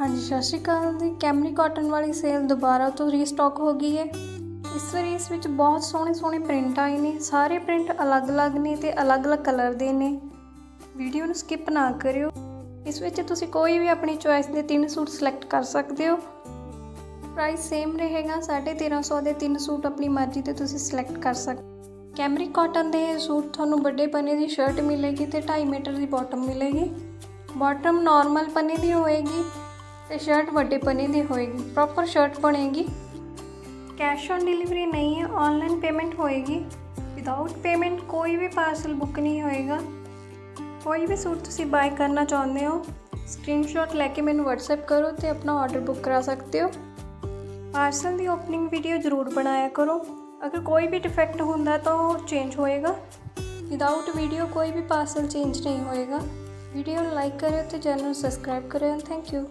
ਹਾਂਜੀ, ਸਤਿ ਸ਼੍ਰੀ ਅਕਾਲ ਜੀ। ਕੈਮਰੀ ਕਾਟਨ ਵਾਲੀ ਸੇਲ ਦੁਬਾਰਾ ਤੋਂ ਰੀਸਟਾਕ ਹੋ ਗਈ ਹੈ। ਇਸ ਵਾਰੀ ਇਸ ਵਿੱਚ ਬਹੁਤ ਸੋਹਣੇ ਸੋਹਣੇ ਪ੍ਰਿੰਟ ਆਏ ਨੇ। ਸਾਰੇ ਪ੍ਰਿੰਟ ਅਲੱਗ-ਅਲੱਗ ਨੇ ਤੇ ਅਲੱਗ-ਅਲੱਗ ਕਲਰ ਦੇ ਨੇ। ਵੀਡੀਓ ਨੂੰ ਸਕਿਪ ਨਾ ਕਰਿਓ। ਇਸ ਵਿੱਚ ਤੁਸੀਂ ਕੋਈ ਵੀ ਆਪਣੀ ਚੁਆਇਸ ਦੇ ਤਿੰਨ ਸੂਟ ਸਿਲੈਕਟ ਕਰ ਸਕਦੇ ਹੋ। ਪ੍ਰਾਈਸ ਸੇਮ ਰਹੇਗਾ। 1350 ਦੇ ਤਿੰਨ ਸੂਟ ਆਪਣੀ ਮਰਜ਼ੀ ਤੇ ਤੁਸੀਂ ਸਿਲੈਕਟ ਕਰ ਸਕਦੇ ਕੈਮਰੀ ਕਾਟਨ ਦੇ ਸੂਟ ਤੁਹਾਨੂੰ ਵੱਡੇ ਪਨੇ ਦੀ ਸ਼ਰਟ ਮਿਲੇਗੀ ਤੇ 2.5 ਮੀਟਰ ਦੀ ਬਾਟਮ ਮਿਲੇਗੀ। ਬਾਟਮ ਨਾਰਮਲ ਪਨੇ ਦੀ ਹੋਏਗੀ। ਤੇ ਸ਼ਰਟ ਵੱਡੇ ਪਨੇ ਦੀ ਹੋਏਗੀ। ਪ੍ਰੋਪਰ ਸ਼ਰਟ ਬਣੇਗੀ। ਕੈਸ਼ ਔਨ ਡਿਲੀਵਰੀ ਨਹੀਂ ਹੈ ਆਨਲਾਈਨ ਪੇਮੈਂਟ ਹੋਏਗੀ। ਵਿਦਆਊਟ ਪੇਮੈਂਟ ਕੋਈ ਵੀ ਪਾਰਸਲ ਬੁੱਕ ਨਹੀਂ ਹੋਏਗਾ। ਕੋਈ ਵੀ ਸੂਟ ਤੁਸੀਂ ਬਾਏ ਕਰਨਾ ਚਾਹੁੰਦੇ ਹੋ ਸਕਰੀਨਸ਼ਾਟ ਲੈ ਕੇ ਮੈਨੂੰ WhatsApp ਕਰੋ ਤੇ ਆਪਣਾ ਆਰਡਰ ਬੁੱਕ ਕਰਾ ਸਕਦੇ ਹੋ। ਪਾਰਸਲ ਦੀ ਓਪਨਿੰਗ ਵੀਡੀਓ ਜ਼ਰੂਰ ਬਣਾਇਆ ਕਰੋ। ਅਗਰ ਕੋਈ ਵੀ ਡਿਫੈਕਟ ਹੁੰਦਾ ਤਾਂ ਉਹ ਚੇਂਜ ਹੋਏਗਾ। ਵਿਦਆਊਟ ਵੀਡੀਓ ਕੋਈ ਵੀ ਪਾਰਸਲ ਚੇਂਜ ਨਹੀਂ ਹੋਏਗਾ। ਵੀਡੀਓ ਨੂੰ ਲਾਈਕ ਕਰਿਓ ਤੇ ਚੈਨਲ ਨੂੰ ਸਬਸਕ੍ਰਾਈਬ ਕਰਿਓ। Thank you